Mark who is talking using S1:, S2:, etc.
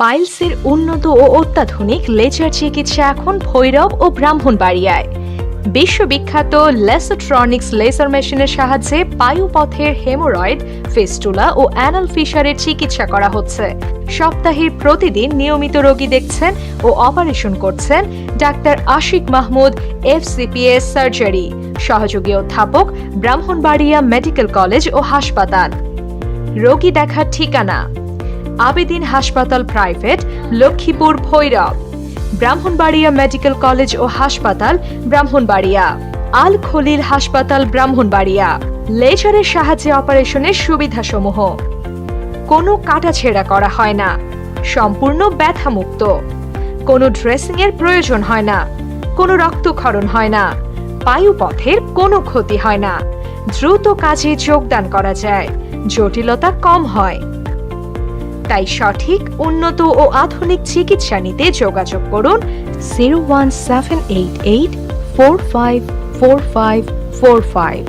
S1: পাইলসের উন্নত ও অত্যাধুনিক লেজার চিকিৎসা এখন ভৈরব ও ব্রাহ্মণবাড়িয়ায়। বিশ্ববিখ্যাত লেসোট্রনিক্স লেজার মেশিনের সাহায্যে পায়ুপথের হেমোরয়েড, ফেস্টুলা ও অ্যানাল ফিশারের চিকিৎসা করা হচ্ছে। সপ্তাহের প্রতিদিন নিয়মিত রোগী দেখছেন ও অপারেশন করছেন doctor Ashik Mahmud FCPS surgery. সহযোগী অধ্যাপক, ব্রাহ্মণবাড়িয়া মেডিকেল কলেজ ও হাসপাতাল। রোগী দেখার ঠিকানা আবেদিন হাসপাতাল private, Lakshmipur, Bhairab. Brahmanbaria medical college ও হাসপাতাল ব্রাহ্মণবাড়িয়া। আল খলিল হাসপাতাল ব্রাহ্মণবাড়িয়া। লেজারের সাহায্যে অপারেশনের সুবিধাসমূহ। কোনো কাটাছেঁড়া করা হয় না। সম্পূর্ণ ব্যথামুক্ত। কোনো ড্রেসিং এর প্রয়োজন হয় না। কোনো রক্তক্ষরণ হয় না। পায়ুপথের কোনো ক্ষতি হয় না। দ্রুত কাজে যোগদান করা যায়। জটিলতা কম হয়। তাই সঠিক, উন্নত ও আধুনিক চিকিৎসা নিতে যোগাযোগ করুন zero one seven eight eight four five four five four five.